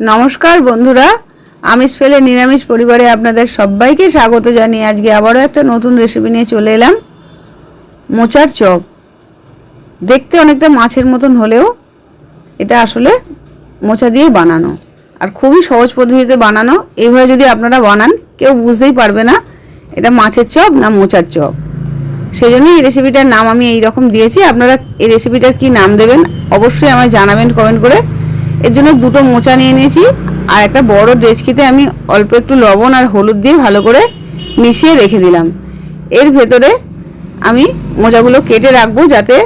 নমস্কার বন্ধুরা, আমিষ ফেলে নিরামিষ পরিবারে আপনাদের সবাইকে স্বাগত জানিয়ে আজকে আবারও একটা নতুন রেসিপি নিয়ে চলে এলাম, মোচার চপ। দেখতে অনেকটা মাছের মতন হলেও এটা আসলে মোচা দিয়ে বানানো। আর খুবই সহজ পদ্ধতিতে বানানো এইভাবে যদি আপনারা বানান, কেউ বুঝতেই পারবে না এটা মাছের চপ না মোচার চপ। সেই জন্য এই রেসিপিটার নাম আমি এই রকম দিয়েছি, আপনারা এই রেসিপিটার কি নাম দেবেন অবশ্যই আমায় জানাবেন কমেন্ট করে। এর জন্য দুটো মোচা নিয়ে নিয়েছি আর একটা বড় ডেচকিতে আমি অল্প একটু লবণ আর হলুদ দিয়ে ভালো করে মিশিয়ে রেখে দিলাম। এর ভেতরে আমি মোচাগুলো কেটে রাখব যাতে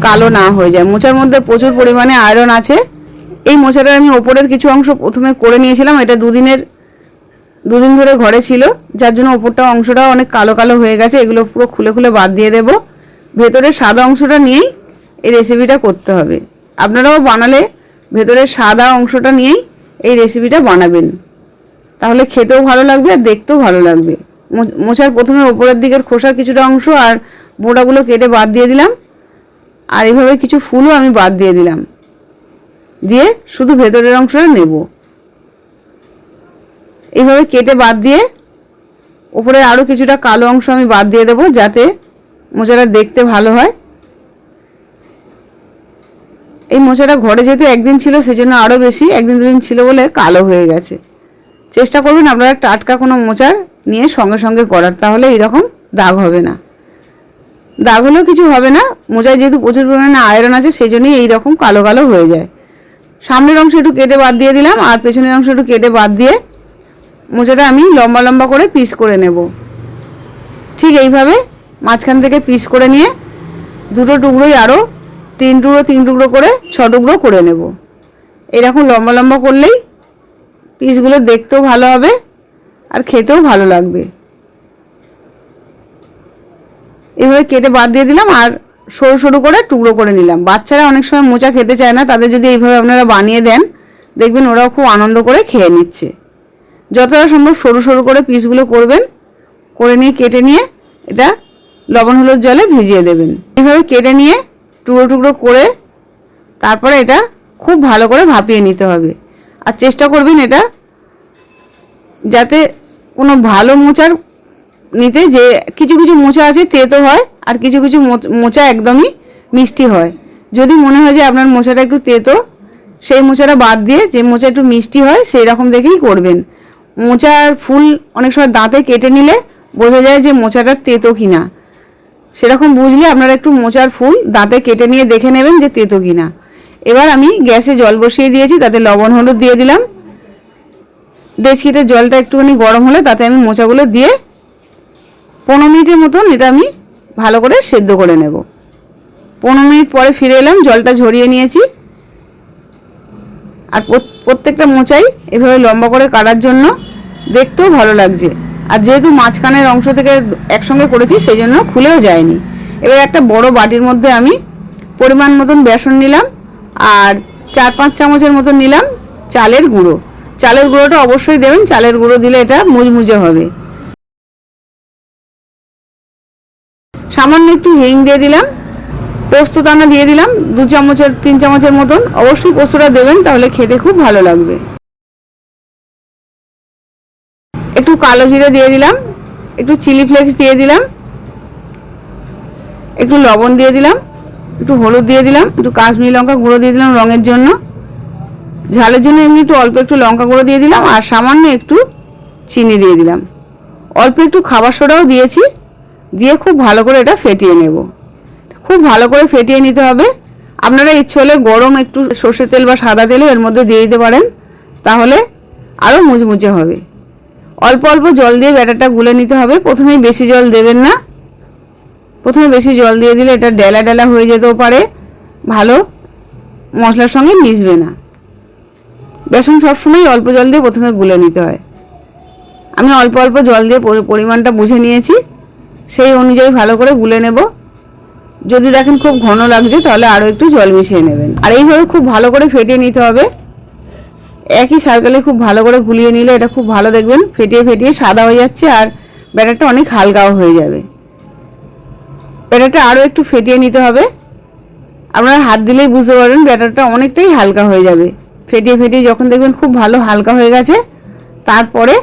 কালো না হয়ে যায়। মোচার মধ্যে প্রচুর পরিমাণে আয়রন আছে। এই মোচাটা আমি ওপরের কিছু অংশ প্রথমে করে নিয়েছিলাম। এটা দুদিনের, দুদিন ধরে ঘরে ছিল। যার জন্য ওপরটা অংশটাও অনেক কালো কালো হয়ে গেছে। এগুলো পুরো খুলে খুলে বাদ দিয়ে দেব। ভেতরের সাদা অংশটা নিয়েই এই রেসিপিটা করতে হবে। আপনারাও বানালে ভেতরের সাদা অংশটা নিয়েই এই রেসিপিটা বানাবেন। তাহলে খেতেও ভালো লাগবে আর দেখতেও ভালো লাগবে। মোচার প্রথমে ওপরের দিকের খোসার কিছুটা অংশ আর বোটাগুলো কেটে বাদ দিয়ে দিলাম। আর এইভাবে কিছু ফুলও আমি বাদ দিয়ে দিলাম। দিয়ে শুধু ভেতরের অংশটা নেব। এইভাবে কেটে বাদ দিয়ে উপরে আরও কিছুটা কালো অংশ আমি বাদ দিয়ে দেবো যাতে মোচাটা দেখতে ভালো হয়। এই মোচাটা ঘরে যেহেতু একদিন ছিল, সেজন্য আরও বেশি, একদিন দুদিন ছিল বলে কালো হয়ে গেছে। চেষ্টা করবেন আপনারা টাটকা কোনো মোচার নিয়ে সঙ্গে সঙ্গে করার, তাহলে এইরকম দাগ হবে না। দাগ হলেও কিছু হবে না মোচায় যেহেতু প্রচুর পরিমাণে আয়রন আছে সেই জন্যই এইরকম কালো কালো হয়ে যায়। সামনের অংশ একটু কেটে বাদ দিয়ে দিলাম, আর পেছনের অংশ একটু কেটে বাদ দিয়ে মোচাটা আমি লম্বা লম্বা করে পিস করে নেব। ঠিক এইভাবে মাঝখান থেকে পিস করে নিয়ে দুটো টুকরোই আরও তিন টুকরো তিন টুকরো করে, ছ টুকরো করে নেব। এরকম লম্বা লম্বা করলেই পিসগুলো দেখতেও ভালো হবে আর খেতেও ভালো লাগবে। এইভাবে কেটে বাদ দিয়ে দিলাম আর সরু সরু করে টুকরো করে নিলাম। বাচ্চারা অনেক সময় মোচা খেতে চায় না, তাদের যদি এইভাবে আপনারা বানিয়ে দেন, দেখবেন ওরাও খুব আনন্দ করে খেয়ে নিচ্ছে। যতটা সম্ভব সরু সরু করে পিসগুলো করবেন, করে নিয়ে কেটে নিয়ে এটা লবণ হলুদ জলে ভিজিয়ে দেবেন। এইভাবে কেটে নিয়ে টুকরো টুকরো করে তারপরে এটা খুব ভালো করে ভাপিয়ে নিতে হবে। আর চেষ্টা করবেন এটা যাতে কোনো ভালো মোচার নিতে যে কিছু কিছু মোচা আছে তেতো হয় আর কিছু কিছু মোচা একদমই মিষ্টি হয়। যদি মনে হয় যে আপনার মোচাটা একটু তেতো, সেই মোচাটা বাদ দিয়ে যে মোচা একটু মিষ্টি হয় সেই রকম দেখেই করবেন। মোচার ফুল অনেক সময় দাঁতে কেটে নিলে বোঝা যায় যে মোচাটা তেতো কিনা। সেরকম বুঝলে আপনারা একটু মোচার ফুল, দাঁতে কেটে নিয়ে দেখে নেবেন যে তেতো কিনা। এবার আমি গ্যাসে জল বসিয়ে দিয়েছি, তাতে লবণ হলুদ দিয়ে দিলাম। ডেচকিতে জলটা একটুখানি গরম হলে তাতে আমি মোচাগুলো দিয়ে পনেরো মিনিটের মতন এটা আমি ভালো করে সেদ্ধ করে নেব। পনেরো মিনিট পরে ফিরে এলাম, জলটা ঝরিয়ে নিয়েছি। আর প্রত্যেকটা মোচাই এভাবে লম্বা করে কাটার জন্য দেখতেও ভালো লাগছে। আর যেহেতু মাঝখানের অংশ থেকে একসঙ্গে করেছি, সেই জন্য খুলেও যায়নি। এবার একটা বড় বাটির মধ্যে আমি পরিমাণ মতন বেসন নিলাম আর চার পাঁচ চামচের মতন নিলাম চালের গুঁড়ো। চালের গুঁড়োটা অবশ্যই দেবেন, চালের গুঁড়ো দিলে এটা মুজমুজে হবে। সামান্য একটু হিং দিয়ে দিলাম, পোস্ত দানা দিয়ে দিলাম, দু চামচের, তিন চামচের মতন। অবশ্যই পোস্তটা দেবেন, তাহলে খেতে খুব ভালো লাগবে। একটু কালো জিরে দিয়ে দিলাম, একটু চিলি ফ্লেক্স দিয়ে দিলাম, একটু লবণ দিয়ে দিলাম, একটু হলুদ দিয়ে দিলাম, একটু কাশ্মীরি লঙ্কা গুঁড়ো দিয়ে দিলাম রঙের জন্য। ঝালের জন্য এমনি একটু অল্প একটু লঙ্কা গুঁড়ো দিয়ে দিলাম আর সামান্য একটু চিনি দিয়ে দিলাম। অল্প একটু খাবার সোডাও দিয়েছি, দিয়ে খুব ভালো করে এটা ফেটিয়ে নেব। খুব ভালো করে ফেটিয়ে নিতে হবে। আপনারা ইচ্ছে হলে গরম একটু সর্ষের তেল বা সাদা তেলও এর মধ্যে দিয়ে দিতে পারেন, তাহলে আরও মুচমুচে হবে। অল্প অল্প জল দিয়ে ব্যাটারটা গুলে নিতে হবে। প্রথমেই বেশি জল দেবেন না। প্রথমে বেশি জল দিয়ে দিলে এটা ডেলা ডেলা হয়ে যেতেও পারে। ভালো। মশলার সঙ্গে মিশবে না। বেসন সবসময় অল্প জল দিয়ে প্রথমে গুলে নিতে হয়। আমি অল্প অল্প জল দিয়ে পরিমাণটা বুঝে নিয়েছি। সেই অনুযায়ী ভালো করে গুলে নেব। যদি দেখেন খুব ঘন লাগছে, তাহলে আরও একটু জল মিশিয়ে নেবেন। আর এইভাবে খুব ভালো করে ফেটিয়ে নিতে হবে। একই সার্কেলে খুব ভালো করে গুলিয়ে নিলে এটা খুব ভালো দেখবেন। ফেটিয়ে ফেটিয়ে সাদা হয়ে যাচ্ছে আর ব্যাটারটা অনেক হালকাও হয়ে যাবে। ব্যাটারটা আরও একটু ফেটিয়ে নিতে হবে। আপনারা হাত দিলেই বুঝতে পারবেন ব্যাটারটা অনেকটাই হালকা হয়ে যাবে। ফেটিয়ে ফেটিয়ে যখন দেখবেন খুব ভালো হালকা হয়ে গেছে, তারপরে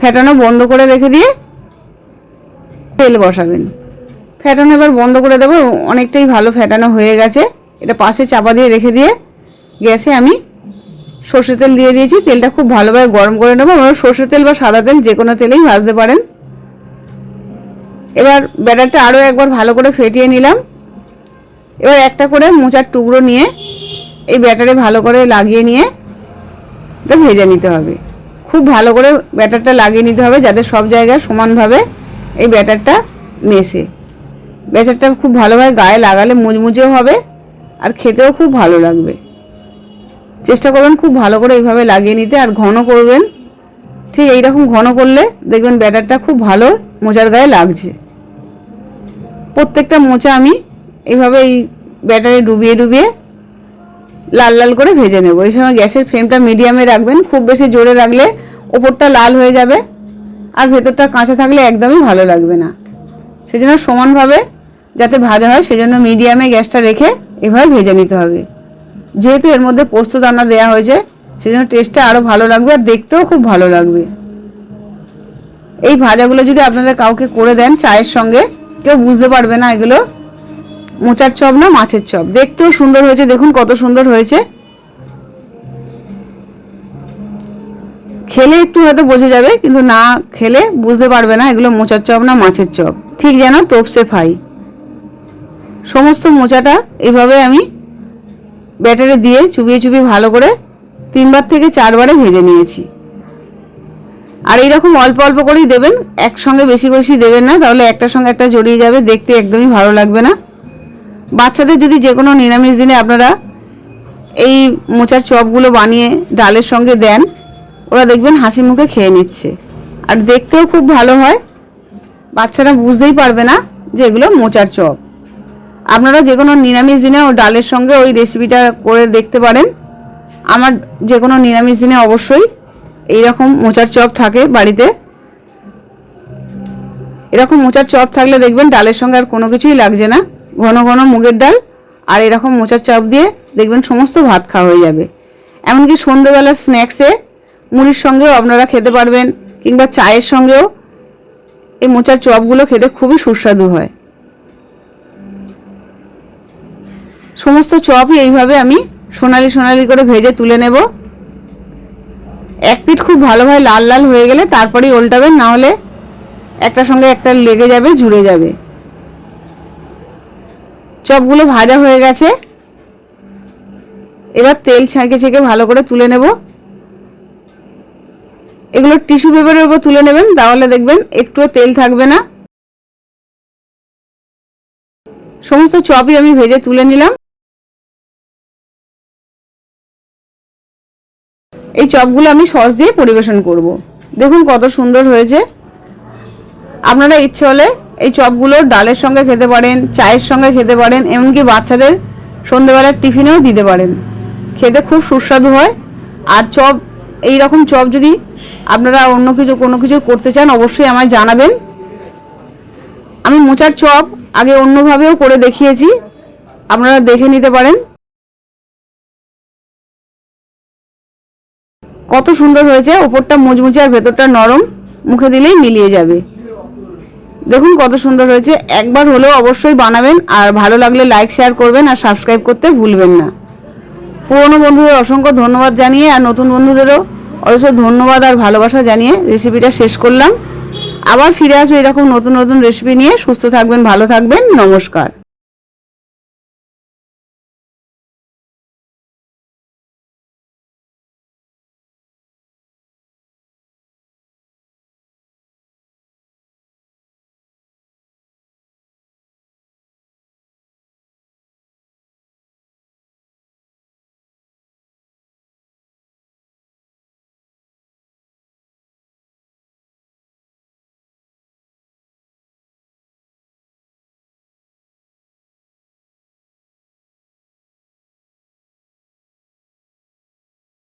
ফেটানো বন্ধ করে রেখে দিয়ে তেল বসাবেন। ফেটানো এবার বন্ধ করে দেবো, অনেকটাই ভালো ফেটানো হয়ে গেছে। এটা পাশে চাপা দিয়ে রেখে দিয়ে গ্যাসে আমি সর্ষে তেল দিয়ে দিয়েছি, তেলটা খুব ভালোভাবে গরম করে নেব। আপনারা সর্ষে তেল বা সাদা তেল যে কোনো তেলেই ভাজতে পারেন। এবার ব্যাটারটা আরও একবার ভালো করে ফেটিয়ে নিলাম। এবার একটা করে মোচার টুকরো নিয়ে এই ব্যাটারে ভালো করে লাগিয়ে নিয়ে এটা ভেজে নিতে হবে। খুব ভালো করে ব্যাটারটা লাগিয়ে নিতে হবে যাতে সব জায়গায় সমানভাবে এই ব্যাটারটা মেশে। ব্যাটারটা খুব ভালোভাবে গায়ে লাগালে মুচমুচেও হবে আর খেতেও খুব ভালো লাগবে। চেষ্টা করবেন খুব ভালো করে এইভাবে লাগিয়ে নিতে, আর ঘন করবেন। ঠিক এইরকম ঘন করলে দেখবেন ব্যাটারটা খুব ভালো মোচার গায়ে লাগছে। প্রত্যেকটা মোচা আমি এইভাবে এই ব্যাটারে ডুবিয়ে ডুবিয়ে লাল লাল করে ভেজে নেব। এই সময় গ্যাসের ফ্লেমটা মিডিয়ামে রাখবেন, খুব বেশি জোরে রাখলে ওপরটা লাল হয়ে যাবে, আর ভেতরটা কাঁচা থাকলে একদমই ভালো লাগবে না। সেজন্য সমানভাবে যাতে ভাজা হয়, সেজন্য মিডিয়ামে গ্যাসটা রেখে এভাবে ভেজে নিতে হবে। যেহেতু এর মধ্যে পোস্ত দানা দেওয়া হয়েছে, সেজন্য টেস্টটা আরও ভালো লাগবে আর দেখতেও খুব ভালো লাগবে। এই ভাজাগুলো যদি আপনাদের কাউকে করে দেন চায়ের সঙ্গে, কেউ বুঝতে পারবে না এগুলো। মোচার চপ না মাছের চপ? দেখতেও সুন্দর হয়েছে, দেখুন কত সুন্দর হয়েছে। খেলে একটু হয়তো বোঝা যাবে, কিন্তু না খেলে বুঝতে পারবে না এগুলো মোচার চপ না মাছের চপ। ঠিক যেন তোপসে ফাই সমস্ত মোচাটা এভাবে আমি ব্যাটারে দিয়ে চুবিয়ে চুবিয়ে ভালো করে তিনবার থেকে চারবারে ভেজে নিয়েছি। আর এইরকম অল্প অল্প করেই দেবেন, একসঙ্গে বেশি বেশি দেবেন না, তাহলে একটার সঙ্গে একটা জড়িয়ে যাবে, দেখতে একদমই ভালো লাগবে না। বাচ্চাদের যদি যে কোনো নিরামিষ দিনে আপনারা এই মোচার চপগুলো বানিয়ে ডালের সঙ্গে দেন, ওরা দেখবেন হাসি মুখে খেয়ে নিচ্ছে। আর দেখতেও খুব ভালো হয়, বাচ্চারা বুঝতেই পারবে না যে এগুলো মোচার চপ। আপনারা যে কোনো নিরামিষ দিনে ও ডালের সঙ্গে ওই রেসিপিটা করে দেখতে পারেন। আমার যে কোনো নিরামিষ দিনে অবশ্যই এই রকম মোচার চপ থাকে বাড়িতে। এরকম মোচার চপ থাকলে দেখবেন ডালের সঙ্গে আর কোনো কিছুই লাগছে না। ঘন ঘন মুগের ডাল আর এরকম মোচার চপ দিয়ে দেখবেন সমস্ত ভাত খাওয়া হয়ে যাবে। এমনকি সন্ধ্যেবেলার স্ন্যাক্সে মুড়ির সঙ্গেও আপনারা খেতে পারবেন কিংবা চায়ের সঙ্গেও। এই মোচার চপগুলো খেতে খুবই সুস্বাদু হয়। সমস্ত চপই এইভাবে আমি সোনালি সোনালি করে ভেজে তুলে নেব। এক পিঠ খুব ভালোভাবে লাল লাল হয়ে গেলে তারপরেই উল্টাবেন না হলে একটার সঙ্গে একটা লেগে যাবে, ঝুড়ে যাবে। চপগুলো ভাজা হয়ে গেছে। এবার তেল ছেঁকে ছেঁকে ভালো করে তুলে নেব। এগুলো টিস্যু পেপারের উপর তুলে নেবেন, তাহলে দেখবেন একটুও তেল থাকবে না। সমস্ত চপই আমি ভেজে তুলে নিলাম। এই চপগুলো আমি সস দিয়ে পরিবেশন করব। দেখুন কত সুন্দর হয়েছে। আপনারা ইচ্ছে হলে এই চপগুলো ডালের সঙ্গে খেতে পারেন, চায়ের সঙ্গে খেতে পারেন, এমনকি বাচ্চাদের সন্ধেবেলার টিফিনেও দিতে পারেন। খেতে খুব সুস্বাদু হয়। আর চপ এই রকম চপ যদি আপনারা অন্য কিছু, কোনো কিছু করতে চান, অবশ্যই আমায় জানাবেন। আমি মোচার চপ আগে অন্যভাবেও করে দেখিয়েছি। আপনারা দেখে নিতে পারেন। কত সুন্দর হয়েছে, ওপরটা মুচমুচে আর ভেতরটা নরম, মুখে দিলেই মিলিয়ে যাবে। দেখুন কত সুন্দর হয়েছে, একবার হলেও অবশ্যই বানাবেন, আর ভালো লাগলে লাইক শেয়ার করবেন, আর সাবস্ক্রাইব করতে ভুলবেন না। পুরনো বন্ধুদের অসংখ্য ধন্যবাদ জানিয়ে, আর নতুন বন্ধুদেরও অবশ্য ধন্যবাদ আর ভালোবাসা জানিয়ে রেসিপিটা শেষ করলাম। আবার ফিরে আসব এরকম নতুন নতুন রেসিপি নিয়ে। সুস্থ থাকবেন, ভালো থাকবেন, নমস্কার।